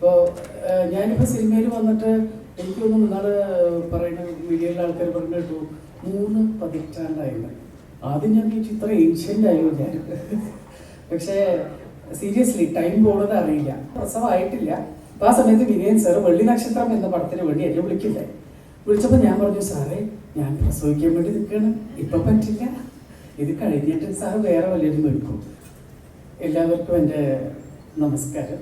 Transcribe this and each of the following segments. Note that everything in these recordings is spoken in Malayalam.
ഇപ്പോൾ ഞാനിപ്പോൾ സിനിമയിൽ വന്നിട്ട് എനിക്കൊന്ന് ഇന്നാൾ പറയുന്ന വീഡിയോയിലെ ആൾക്കാർ പറഞ്ഞു കേട്ടു മൂന്ന് പതിറ്റാണ്ടായിരുന്നു ആദ്യം ഞാൻ ചോദിച്ചു ഇത്ര ഏൻഷ്യന്റ് ആയോ ഞാൻ. പക്ഷേ സീരിയസ്ലി ടൈം പോണത് അറിയില്ല. പ്രസവമായിട്ടില്ല അപ്പൊ ആ സമയത്ത് വിനയൻ സാർ വെള്ളി നക്ഷത്രം എന്ന പടത്തിന് വേണ്ടി എന്നെ വിളിക്കില്ലേ? വിളിച്ചപ്പോൾ ഞാൻ പറഞ്ഞു സാറേ ഞാൻ പ്രസവിക്കാൻ വേണ്ടി നിൽക്കുകയാണ് ഇപ്പൊ പറ്റില്ല. ഇത് കഴിഞ്ഞിട്ട് സാർ വേറെ വല്ലതും നിൽക്കും എല്ലാവർക്കും എന്റെ നമസ്കാരം.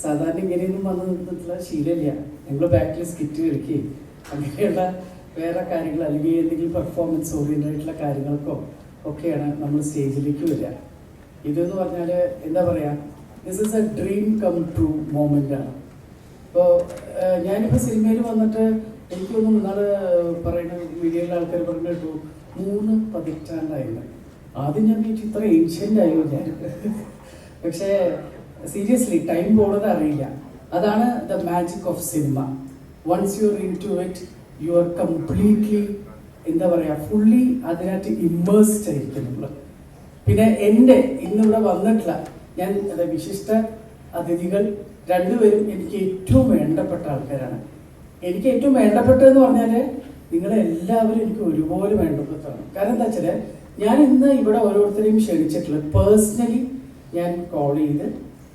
സാധാരണ ഇങ്ങനെയൊന്നും വന്ന് നിന്നിട്ടുള്ള ശീലമില്ല. ഞങ്ങൾ ബാക്കിൽ സ്കിറ്റ് കളിക്കുകയും അങ്ങനെയുള്ള വേറെ കാര്യങ്ങൾ അല്ലെങ്കിൽ എന്തെങ്കിലും പെർഫോമൻസ് ഓറിയന്റ് ആയിട്ടുള്ള കാര്യങ്ങൾക്കോ ഒക്കെയാണ് നമ്മൾ സ്റ്റേജിലേക്ക് വരിക. ഇതെന്ന് പറഞ്ഞാൽ എന്താ പറയുക this is a dream come true moment ആണ്. ഇപ്പോൾ ഞാനിപ്പോൾ സിനിമയിൽ വന്നിട്ട് എനിക്കൊന്നും ഇന്നാൾ പറയുന്ന വീഡിയോയിലെ ആൾക്കാർ പറഞ്ഞു കേട്ടു മൂന്ന് പതിറ്റാണ്ടായിരുന്നു ആദ്യം ഞാൻ വിചാരിച്ചു ഇത്ര ഏൻഷ്യന്റ് ആയോ ഞാൻ. പക്ഷേ സീരിയസ്ലി ടൈം പോണത് അറിയില്ല. അതാണ് the magic of cinema once you read to it you are completely എന്താ പറയുക ഫുള്ളി അതിനകത്ത് ഇമ്മേഴ്സ്ഡ് ആയിരിക്കും നമ്മൾ പിന്നെ എന്റെ ഇന്നിവിടെ വന്നിട്ടില്ല. ഞാൻ വിശിഷ്ട അതിഥികൾ രണ്ടുപേരും എനിക്ക് ഏറ്റവും വേണ്ടപ്പെട്ട ആൾക്കാരാണ്. എനിക്ക് ഏറ്റവും വേണ്ടപ്പെട്ടതെന്ന് പറഞ്ഞാൽ നിങ്ങളെല്ലാവരും എനിക്ക് ഒരുപോലെ വേണ്ടപ്പെട്ടതാണ്. കാരണം എന്താ വെച്ചാൽ ഞാൻ ഇന്ന് ഇവിടെ ഓരോരുത്തരെയും ക്ഷണിച്ചിട്ടുള്ളത് പേഴ്സണലി ഞാൻ കോൾ ചെയ്ത്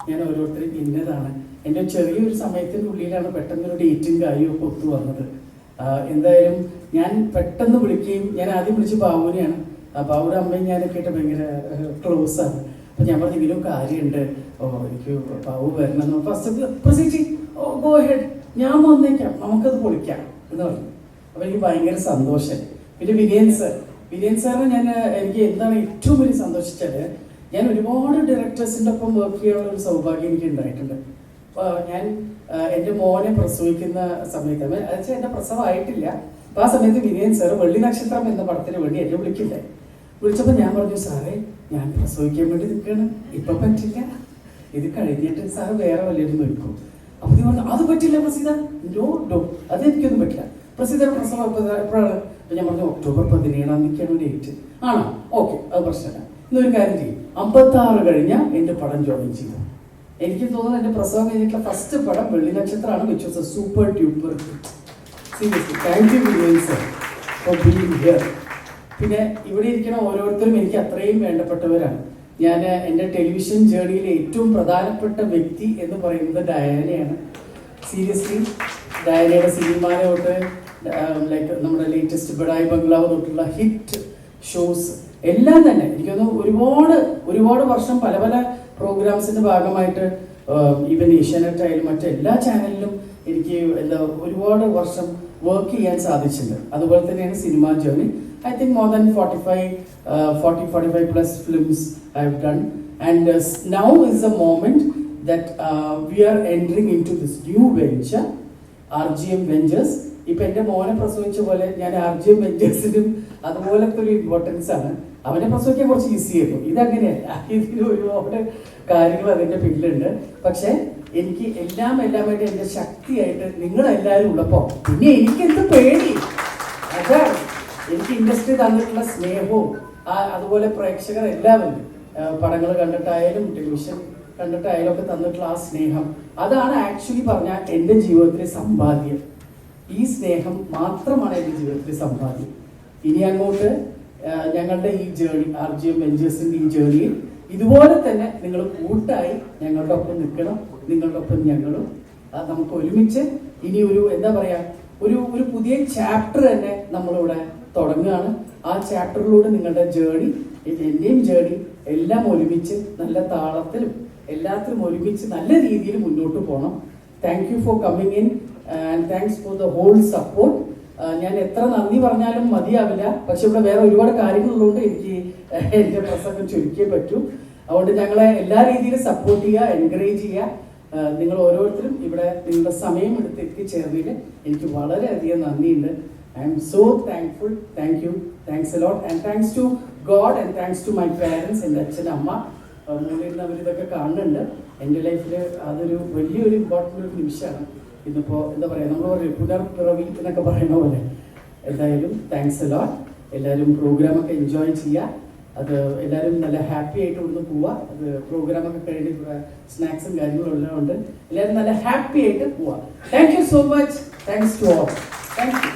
ഞാൻ ഓരോരുത്തരും ഇന്നതാണ്. എന്റെ ചെറിയൊരു സമയത്തിനുള്ളിലാണ് പെട്ടെന്നൊരു ഡേറ്റും കാര്യവും ഒക്കെ ഒത്തു വന്നത്. എന്തായാലും ഞാൻ പെട്ടെന്ന് വിളിക്കുകയും ഞാൻ ആദ്യം വിളിച്ച് ബാബുവിനെയാണ്. ബാബുടെ അമ്മയും ഞാനൊക്കെ ആയിട്ട് ഭയങ്കര ക്ലോസ് ആണ്. അപ്പൊ ഞാൻ പറഞ്ഞു ഇതിലും കാര്യമുണ്ട്. ഓ എനിക്ക് ബാബു വരണം. ഫസ്റ്റ് ഞാൻ വന്നേക്കാം. നമുക്കത് പൊളിക്കാം. എന്ന് പറഞ്ഞു. അപ്പൊ എനിക്ക് ഭയങ്കര സന്തോഷം. പിന്നെ വിനയൻ സർ വിനയൻ സാറിന് ഞാൻ എനിക്ക് എന്താണ് ഏറ്റവും വലിയ സന്തോഷിച്ചാൽ ഞാൻ ഒരുപാട് ഡയറക്ടേഴ്സിന്റെ ഒപ്പം വർക്ക് ചെയ്യാനുള്ള ഒരു സൗഭാഗ്യം എനിക്ക് ഉണ്ടായിട്ടുണ്ട്. അപ്പോൾ ഞാൻ എന്റെ മോനെ പ്രസവിക്കുന്ന സമയത്ത് ആയിട്ടില്ല എന്റെ പ്രസവമായിട്ടില്ല. അപ്പൊ ആ സമയത്ത് വിനയൻ സാർ വെള്ളി നക്ഷത്രം എന്ന പടത്തിന് വേണ്ടി എന്നെ വിളിക്കില്ലേ വിളിച്ചപ്പോൾ ഞാൻ പറഞ്ഞു സാറേ ഞാൻ പ്രസവിക്കാൻ വേണ്ടി നിൽക്കുകയാണ് ഇപ്പൊ പറ്റില്ല. ഇത് കഴിഞ്ഞിട്ട് സാറ് വേറെ വല്ലതും നിൽക്കും അപ്പോൾ നീ പറഞ്ഞു അത് പറ്റില്ല പ്രസീത. നോ അത് എനിക്കൊന്നും പറ്റില്ല. പ്രസീത പ്രസവം എപ്പോ- എപ്പോഴാണ്? ഞാൻ പറഞ്ഞു ഒക്ടോബർ പതിനേഴാം തീയതിക്കാണ് ഡേറ്റ്. ആണോ? ഓക്കെ അത് പ്രശ്നമില്ല. ഇന്നൊരു കാര്യം ചെയ്യും. അമ്പത്തി ആറ് കഴിഞ്ഞ എന്റെ പടം ജോയിൻ ചെയ്തു. എനിക്ക് തോന്നുന്നു എന്റെ പ്രസവം കഴിഞ്ഞിട്ടുള്ള ഫസ്റ്റ് പടം വെള്ളി നക്ഷത്രമാണ് which was a super tuper seriously thank you sir for being here പിന്നെ ഇവിടെ ഇരിക്കുന്ന ഓരോരുത്തരും എനിക്ക് അത്രയും വേണ്ടപ്പെട്ടവരാണ്. ഞാൻ എന്റെ ടെലിവിഷൻ ജേർണിയിലെ ഏറ്റവും പ്രധാനപ്പെട്ട വ്യക്തി എന്ന് പറയുന്നത് ഡയാനയാണ്. സീരിയസ്ലി ഡയാനയുടെ സിനിമ തൊട്ട് ലൈക്ക് നമ്മുടെ ലേറ്റസ്റ്റ് ബഡായി ബംഗ്ലാവ് തൊട്ടുള്ള ഹിറ്റ് ഷോസ് എല്ലാം തന്നെ. എനിക്കൊന്ന് ഒരുപാട് ഒരുപാട് വർഷം പല പല പ്രോഗ്രാംസിന്റെ ഭാഗമായിട്ട് ഈവൻ ഏഷ്യാനെറ്റ് ആയാലും മറ്റെല്ലാ ചാനലിലും എനിക്ക് എന്താ ഒരുപാട് വർഷം വർക്ക് ചെയ്യാൻ സാധിച്ചിട്ടുണ്ട്. അതുപോലെ തന്നെയാണ് cinema journey I think more than forty five forty forty five plus films I have done and now is a moment that we are entering in to this new venture R G M ventures ഇപ്പൊ എന്റെ മോനെ പ്രസവിച്ച പോലെ ഞാൻ ആർജിയും വെഞ്ചേഴ്സിനും അതുപോലത്തെ ഒരു ഇമ്പോർട്ടൻസ് ആണ്. അവനെ പ്രസവിക്കാൻ കുറച്ച് ഈസി ആയിരുന്നു. ഇതങ്ങനെയല്ല. ഇതിന് ഒരുപാട് കാര്യങ്ങൾ അതിന്റെ പിന്നിലുണ്ട്. പക്ഷെ എനിക്ക് എല്ലാം എല്ലാമായിട്ട് എന്റെ ശക്തിയായിട്ട് നിങ്ങൾ എല്ലാവരും ഉള്ളപ്പോ പിന്നെ എനിക്ക് എന്ത് പേടി? അതാണ്. എനിക്ക് ഇൻഡസ്ട്രി തന്നിട്ടുള്ള സ്നേഹവും ആ അതുപോലെ പ്രേക്ഷകർ എല്ലാവരും പടങ്ങൾ കണ്ടിട്ടായാലും ടെലിവിഷൻ കണ്ടിട്ടായാലും ഒക്കെ തന്നിട്ടുള്ള ആ സ്നേഹം അതാണ് ആക്ച്വലി പറഞ്ഞാൽ എന്റെ ജീവിതത്തിലെ സമ്പാദ്യം. ഈ സ്നേഹം മാത്രമാണ് എന്റെ ജീവിതത്തിൽ സമ്പാദ്യം. ഇനി അങ്ങോട്ട് ഞങ്ങളുടെ ഈ ജേണി ആർ ജി എം വെഞ്ചേഴ്സിന്റെ ഈ ജേണിയിൽ ഇതുപോലെ തന്നെ നിങ്ങൾ കൂട്ടായി ഞങ്ങളുടെ ഒപ്പം നിൽക്കണം നിങ്ങളുടെ ഒപ്പം ഞങ്ങളും നമുക്ക് ഒരുമിച്ച് ഇനി ഒരു എന്താ പറയാ ഒരു ഒരു പുതിയ ചാപ്റ്റർ തന്നെ നമ്മളിവിടെ തുടങ്ങുകയാണ്. ആ ചാപ്റ്ററിലൂടെ നിങ്ങളുടെ ജേണി എന്റെയും ജേണി എല്ലാം ഒരുമിച്ച് നല്ല താളത്തിലും എല്ലാത്തിലും ഒരുമിച്ച് നല്ല രീതിയിൽ മുന്നോട്ട് പോകണം. Thank you for coming in and thanks for the whole support ഞാൻ എത്ര നന്ദി പറഞ്ഞാലും മതിയാവില്ല. പക്ഷെ ഇവിടെ വേറെ ഒരുപാട് കാര്യങ്ങളുള്ളതുകൊണ്ട് എനിക്ക് എന്റെ പ്രസംഗം ചുരുക്കിയേ പറ്റൂ. അതുകൊണ്ട് ഞങ്ങളെ എല്ലാ രീതിയിലും സപ്പോർട്ട് ചെയ്യുക എൻകറേജ് ചെയ്യുക. ആ, നിങ്ങൾ ഓരോരുത്തരും ഇവിടെ നിങ്ങളുടെ സമയം എടുത്ത് എത്തിച്ചേർന്നതിൽ എനിക്ക് വളരെയധികം നന്ദിയുണ്ട്. I'm so thankful thank you thanks a lot and thanks to God and thanks to my parents എന്റെ അച്ഛൻ അമ്മ. മൂന്നിരുന്ന് അവരിതൊക്കെ കാണുന്നുണ്ട്. എന്റെ ലൈഫിൽ അതൊരു വലിയൊരു ഇമ്പോർട്ടന്റ് ഒരു നിമിഷമാണ്. ഇന്നിപ്പോൾ എന്താ പറയുക നമ്മൾ പറയും പുനർപിറവി എന്നൊക്കെ പറയുന്ന പോലെ. എന്തായാലും താങ്ക്സ് അലോട്ട് എല്ലാവരും പ്രോഗ്രാമൊക്കെ എൻജോയ് ചെയ്യുക. അത് എല്ലാവരും നല്ല ഹാപ്പി ആയിട്ട് ഇവിടുന്ന് പോവാ അത് പ്രോഗ്രാമൊക്കെ കഴിഞ്ഞ് സ്നാക്സും കാര്യങ്ങളും എല്ലാം ഉണ്ട്. എല്ലാവരും നല്ല ഹാപ്പി ആയിട്ട് പോവാ thank you so much thanks to all thank you